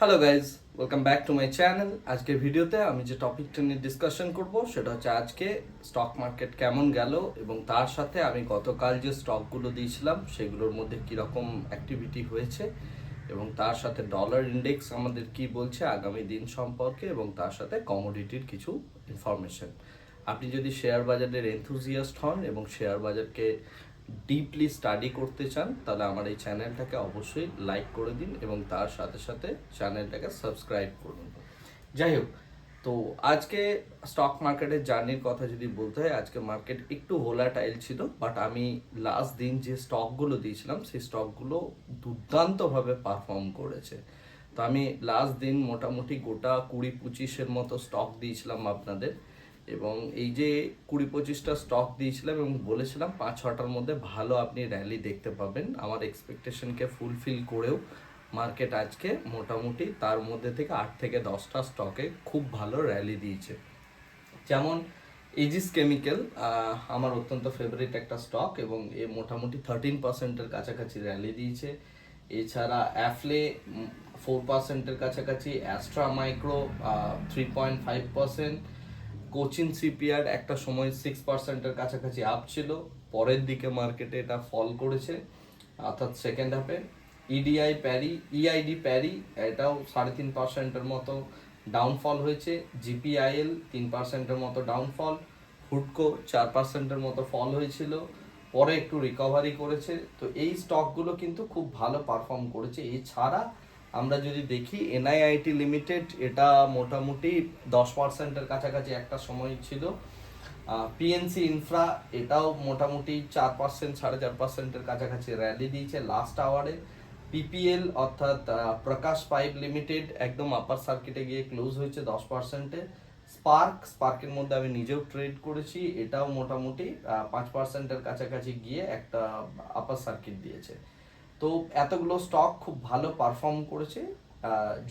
Hello guys welcome back to my channel আজকের ভিডিওতে আমি যে টপিকটা নিয়ে ডিসকাশন করব, সেটা হচ্ছে আজকে স্টক মার্কেট কেমন গেল এবং তার সাথে আমি গতকাল যে স্টকগুলো দিয়েছিলাম, সেগুলোর মধ্যে কীরকম অ্যাক্টিভিটি হয়েছে এবং তার সাথে ডলার ইন্ডেক্স আমাদের কি বলছে, আগামী দিন সম্পর্কে এবং তার সাথে কমোডিটির কিছু ইনফরমেশন আপনি যদি শেয়ার বাজারের এনথুজিয়াস্ট হন এবং শেয়ার বাজারকে ডিপলি স্টাডি করতে চান, তাহলে আমার এই চ্যানেলটাকে অবশ্যই লাইক করে দিন এবং তার সাথে সাথে চ্যানেলটাকে সাবস্ক্রাইব করুন যাই হোক, তো আজকে স্টক মার্কেটের জার্নির কথা যদি বলতে হয়, আজকে মার্কেট একটু ভোলাটাইল ছিল বাট আমি লাস্ট দিন যে স্টকগুলো দিয়েছিলাম, সেই স্টকগুলো দুর্দান্তভাবে পারফর্ম করেছে। তো আমি লাস্ট দিন মোটামুটি গোটা কুড়ি পঁচিশের মতো স্টক দিয়েছিলাম আপনাদের। এবং এই যে কুড়ি পঁচিশটা স্টক দিয়েছিলাম এবং বলেছিলাম পাঁচ ছটার মধ্যে ভালো আপনি র্যালি দেখতে পাবেন। আমার এক্সপেকটেশনকে ফুলফিল করেও মার্কেট আজকে মোটামুটি তার মধ্যে থেকে আট থেকে দশটা স্টকে খুব ভালো র্যালি দিয়েছে। যেমন এজিস কেমিক্যাল আমার অত্যন্ত ফেভারিট একটা স্টক এবং এ মোটামুটি থার্টিন পার্সেন্টের কাছাকাছি র্যালি দিয়েছে। এছাড়া অ্যাফলে ফোর পার্সেন্টের কাছাকাছি Astra micro three point five percent Cochin CPR একটা সময় সিক্স পার্সেন্টের কাছাকাছি আপ ছিল। পরের দিকে মার্কেটে এটা ফল করেছে। অর্থাৎ সেকেন্ড হাফে ইডিআই প্যারি ইআইডি প্যারি এটাও সাড়ে তিন পার্সেন্টের মতো ডাউনফল হয়েছে। জিপিআইএল তিন পার্সেন্টের মতো ডাউনফল হুডকো চার পার্সেন্টের মতো ফল হয়েছিল। পরে একটু রিকভারি করেছে। তো এই স্টকগুলো কিন্তু খুব ভালো পারফর্ম করেছে। এছাড়া আমরা যদি দেখি এনআইআইটি লিমিটেড এটা মোটামুটি দশ পার্সেন্টের কাছাকাছি একটা সময় ছিল। পিএনসি ইনফ্রা এটাও মোটামুটি চার পার্সেন্ট, সাড়ে চার পার্সেন্টের কাছাকাছি র্যালি দিয়েছে লাস্ট আওয়ারে পিপিএল অর্থাৎ প্রকাশ পাইপ লিমিটেড একদম আপার সার্কিটে গিয়ে ক্লোজ হয়েছে দশ পার্সেন্টে। স্পার্ক স্পার্কের মধ্যে আমি নিজেও ট্রেড করেছি, এটাও মোটামুটি পাঁচ পার্সেন্টের কাছাকাছি গিয়ে একটা আপার সার্কিট দিয়েছে। তো এতগুলো স্টক খুব ভালো পারফর্ম করেছে।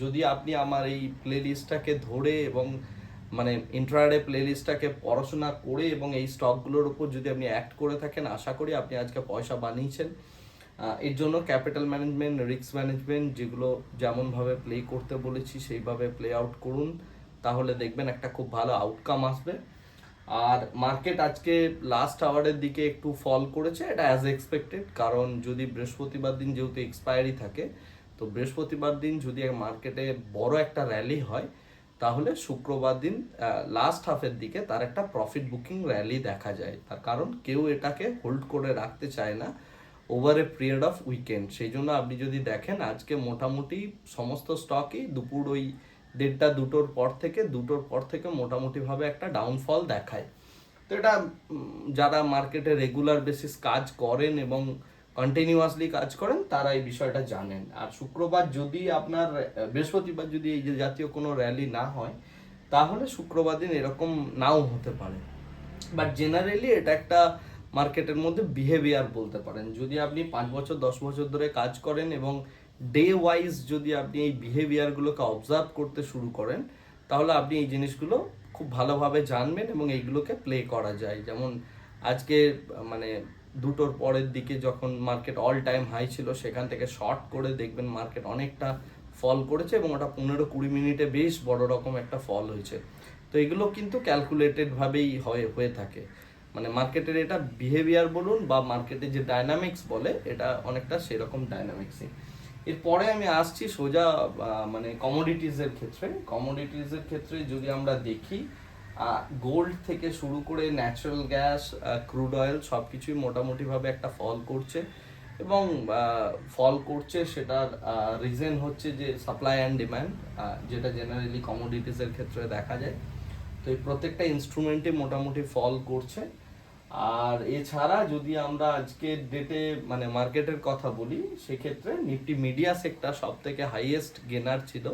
যদি আপনি আমার এই প্লে লিস্টটাকে ধরে এবং মানে ইন্ট্রাডে প্লে লিস্টটাকে পড়াশোনা করে এবং এই স্টকগুলোর উপর যদি আপনি অ্যাক্ট করে থাকেন, আশা করি আপনি আজকে পয়সা বানিয়েছেন। এর জন্য ক্যাপিটাল ম্যানেজমেন্ট রিস্ক ম্যানেজমেন্ট যেগুলো যেমনভাবে প্লে করতে বলেছি, সেইভাবে প্লে আউট করুন। তাহলে দেখবেন একটা খুব ভালো আউটকাম আসবে। আর মার্কেট আজকে লাস্ট আওয়ারের দিকে একটু ফল করেছে, এটা অ্যাজ এক্সপেক্টেড কারণ যদি বৃহস্পতিবার দিন যেহেতু এক্সপায়ারি থাকে, তো বৃহস্পতিবার দিন যদি মার্কেটে বড় একটা র্যালি হয়, তাহলে শুক্রবার দিন লাস্ট হাফের দিকে তার একটা প্রফিট বুকিং র্যালি দেখা যায়। তার কারণ কেউ এটাকে হোল্ড করে রাখতে চায় না over a period of weekend সেই জন্য আপনি যদি দেখেন, আজকে মোটামুটি সমস্ত স্টকই দুপুর ওই দেড়টা দুটোর পর থেকে, দুটোর পর থেকে মোটামুটিভাবে একটা ডাউনফল দেখায়। তো এটা যারা মার্কেটে রেগুলার বেসিস কাজ করেন এবং কন্টিনিউয়াসলি কাজ করেন, তারা এই বিষয়টা জানেন। আর শুক্রবার যদি আপনার, বৃহস্পতিবার যদি এই যে জাতীয় কোনো র্যালি না হয়, তাহলে শুক্রবার দিন এরকম নাও হতে পারে। বাট জেনারেলি এটা একটা মার্কেটের মধ্যে বিহেভিয়ার বলতে পারেন। যদি আপনি পাঁচ বছর, দশ বছর ধরে কাজ করেন এবং ডে ওয়াইজ যদি আপনি এই বিহেভিয়ারগুলোকে অবজার্ভ করতে শুরু করেন, তাহলে আপনি এই জিনিসগুলো খুব ভালোভাবে জানবেন এবং এইগুলোকে প্লে করা যায়। যেমন আজকে মানে দুটোর পরের দিকে যখন মার্কেট অল টাইম হাই ছিল, সেখান থেকে শর্ট করে দেখবেন মার্কেট অনেকটা ফল করেছে এবং ওটা পনেরো কুড়ি মিনিটে বেশ বড় রকম একটা ফল হয়েছে। তো এগুলো কিন্তু ক্যালকুলেটেড ভাবেই হয়, হয়ে থাকে। মানে মার্কেটের এটা বিহেভিয়ার বলুন বা মার্কেটের যে ডাইনামিক্স বলে, এটা অনেকটা সেরকম ডাইনামিক্সই এরপরে আমি আসছি সোজা মানে কমোডিটিজের ক্ষেত্রে। কমোডিটিজের ক্ষেত্রে যদি আমরা দেখি গোল্ড থেকে শুরু করে ন্যাচারাল গ্যাস ক্রুড অয়েল সব কিছুই মোটামুটিভাবে একটা ফল করছে। এবং ফল করছে সেটার রিজন হচ্ছে যে সাপ্লাই অ্যান্ড ডিম্যান্ড যেটা জেনারেলি কমোডিটিসের ক্ষেত্রে দেখা যায়। তো এই প্রত্যেকটা ইনস্ট্রুমেন্টে মোটামুটি ফল করছে। আর এছাড়া যদি আমরা আজকের ডেটে মানে মার্কেটের কথা বলি, সেক্ষেত্রে নিফটি মিডিয়া সেক্টর সব থেকে হাইয়েস্ট গেনার ছিল।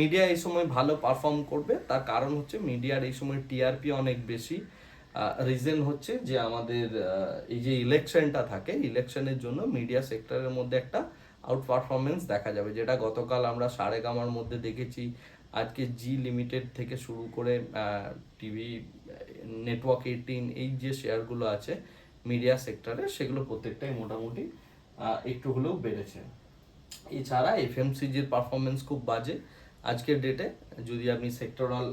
মিডিয়া এই সময় ভালো পারফর্ম করবে, তার কারণ হচ্ছে মিডিয়ার এই সময় টিআরপি অনেক বেশি। রিজন হচ্ছে যে আমাদের এই যে ইলেকশনটা থাকে ইলেকশনের জন্য মিডিয়া সেক্টরের মধ্যে একটা আউট পারফরমেন্স দেখা যাবে, যেটা গতকাল আমরা সাড়ে গামার মধ্যে দেখেছি। আজকে জি লিমিটেড থেকে শুরু করে টিভি নেটওয়ার্ক এইটিন এই যে শেয়ারগুলো আছে মিডিয়া সেক্টরে সেগুলো প্রত্যেকটাই মোটামুটি একটু হলেও বেড়েছে। এছাড়া এফএমসিজির পারফরমেন্স খুব বাজে। আজকের ডেটে যদি আপনি সেক্টরাল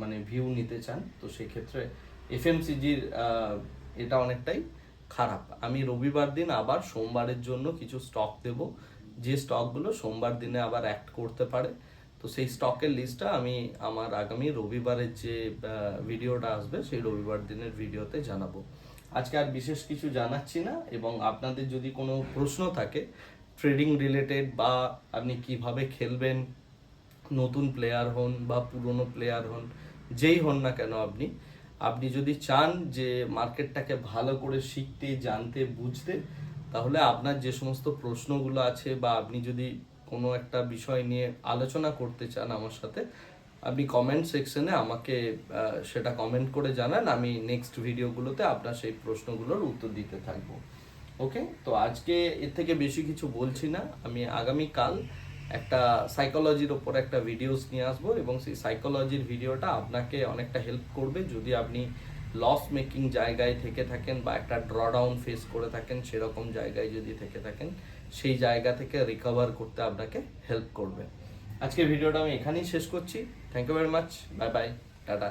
মানে ভিউ নিতে চান, তো সেক্ষেত্রে এফএমসিজির এটা অনেকটাই খারাপ। আমি রবিবার দিন আবার সোমবারের জন্য কিছু স্টক দেব। যে স্টকগুলো সোমবার দিনে আবার অ্যাক্ট করতে পারে তো সেই স্টকের লিস্টটা আমি আমার আগামী রবিবারের যে ভিডিওটা আসবে, সেই রবিবার দিনের ভিডিওতে জানাব। আজকে আর বিশেষ কিছু জানাচ্ছি না এবং আপনাদের যদি কোনো প্রশ্ন থাকে ট্রেডিং রিলেটেড বা আপনি কীভাবে খেলবেন, নতুন প্লেয়ার হন বা পুরনো প্লেয়ার হন, যেই হন না কেন আপনি আপনি যদি চান যে মার্কেটটাকে ভালো করে শিখতে, জানতে, বুঝতে, তাহলে আপনার যে সমস্ত প্রশ্নগুলো আছে বা আপনি যদি কোনো একটা বিষয় নিয়ে আলোচনা করতে চান আমার সাথে, আপনি কমেন্ট সেকশনে আমাকে সেটা কমেন্ট করে জানান, আমি নেক্সট ভিডিওগুলোতে আপনার সেই প্রশ্নগুলোর উত্তর দিতে থাকব। ওকে তো আজকে এর থেকে বেশি কিছু বলছি না। আমি আগামী কাল একটা সাইকোলজির ওপর একটা ভিডিওস নিয়ে আসব এবং সেই সাইকোলজির ভিডিওটা আপনাকে অনেকটা হেল্প করবে। যদি আপনি লস মেকিং জায়গায় থেকে থাকেন বা একটা ড্রডাউন ফেস করে থাকেন, সেরকম জায়গায় যদি থেকে থাকেন, সেই জায়গা থেকে রিকভার করতে আপনাকে হেল্প করবে। আজকের ভিডিওটা আমি এখানেই শেষ করছি। Thank you very much bye bye tata